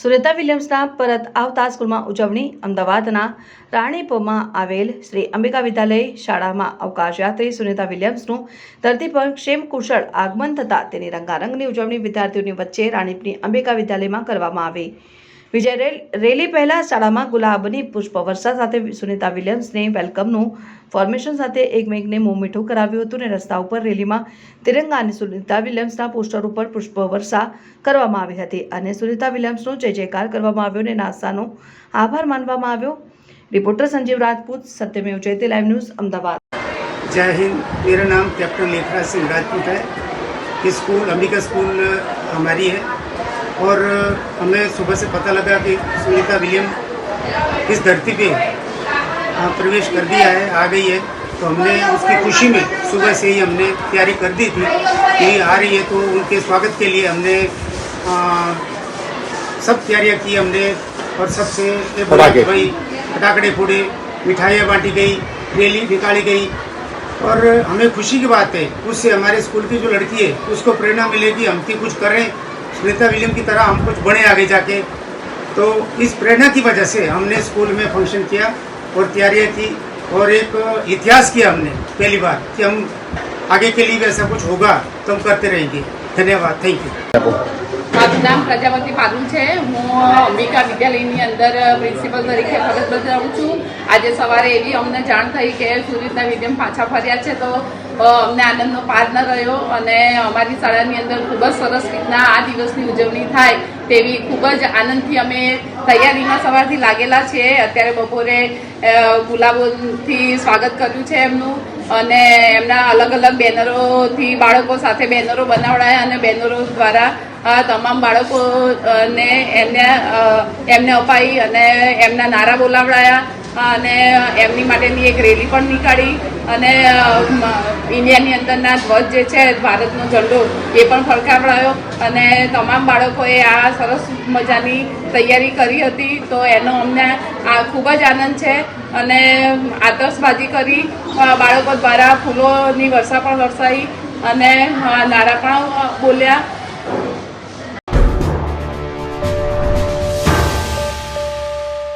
સુરેતા વિલિયમ્સના પરત આવતા સ્કૂલમાં ઉજવણી અમદાવાદના રાણીપોમાં આવેલ શ્રી અંબિકા વિદ્યાલય શાળામાં અવકાશયાત્રી સુનિતા વિલિયમ્સનું ધરતી પર ક્ષેમ કુશળ આગમન થતાં તેની રંગારંગની ઉજવણી વિદ્યાર્થીઓની વચ્ચે રાણીપની અંબિકા વિદ્યાલયમાં કરવામાં આવી. વિજય રેલ- રેલી પહેલા શાળામાં ગુલાબની પુષ્પવર્ષા સાથે સુનિતા વિલિયમ્સને વેલકમનું ફોર્મેશન સાથે એકમેકને મોં મીઠું કરાવ્યું હતું અને રસ્તા ઉપર રેલીમાં તિરંગા અને સુનિતા વિલિયમ્સના પોસ્ટર ઉપર પુષ્પવર્ષા કરવામાં આવી હતી અને સુનિતા વિલિયમ્સનો જય જયકાર કરવામાં આવ્યો અને નાસાનો આભાર માનવામાં આવ્યો reporter Sanjeev Rajput Satyamev Jayate live news Ahmedabad जय हिंद मेरा नाम कैप्टन लेखराज सिंह राजपूत है ये स्कूल अंबिका स्कूल अ, हमारी है और हमें सुबह से पता लगा कि सुनीता विलियम इस धरती पे प्रवेश कर दिया है आ गई है। तो हमने उसकी खुशी में सुबह से ही हमने तैयारी कर दी थी कि आ रही है तो उनके स्वागत के लिए हमने अ, सब तैयारियाँ की हमने और सबसे भाई पटाखड़े फोड़े मिठाइयाँ बांटी गई रैली निकाली गई। और हमें खुशी की बात है उससे हमारे स्कूल की जो लड़की है उसको प्रेरणा मिलेगी हम भी कुछ करें। सुनीता विलियम की तरह हम कुछ बने आगे जाके तो इस प्रेरणा की वजह से हमने स्कूल में फंक्शन किया और तैयारियां की और एक इतिहास किया हमने पहली बार कि हम आगे के लिए भी ऐसा कुछ होगा तो हम करते रहेंगे धन्यवाद थैंक यू મારું નામ પ્રજાપતિ પારુલ છે હું અંબિકા વિદ્યાલયની અંદર પ્રિન્સિપલ તરીકે ફરજ બજાવું છું આજે સવારે એવી અમને જાણ થઈ કે સુરતના વિદ્યમ પાછા ફર્યા છે તો અ, અમને આનંદનો પાર રહ્યો અને અમારી શાળાની અંદર ખૂબ જ સરસ રીતના આ દિવસની ઉજવણી થાય તેવી ખૂબ જ આનંદથી અમે તૈયારીમાં સવારથી લાગેલા છીએ. અત્યારે બપોરે ગુલાબોથી સ્વાગત કર્યું છે એમનું અને એમના અલગ અલગ બેનરોથી બાળકો સાથે બેનરો બનાવડાયા અને બેનરો દ્વારા આ તમામ બાળકોને એમને એમને અપાઈ અને એમના નારા બોલાવડાયા અને એમની માટેની એક રેલી પણ નીકાળી અને ઇન્ડિયાની અંદરના ધ્વજ જે છે, ભારતનો ઝંડો, એ પણ ફરકાવડાયો અને તમામ બાળકોએ આ સરસ મજાની તૈયારી કરી હતી. તો એનો અમને આ ખૂબ જ આનંદ છે અને આતશબાજી કરી બાળકો દ્વારા ફૂલોની વર્ષા પણ વરસાઈ અને નારા પણ બોલ્યા.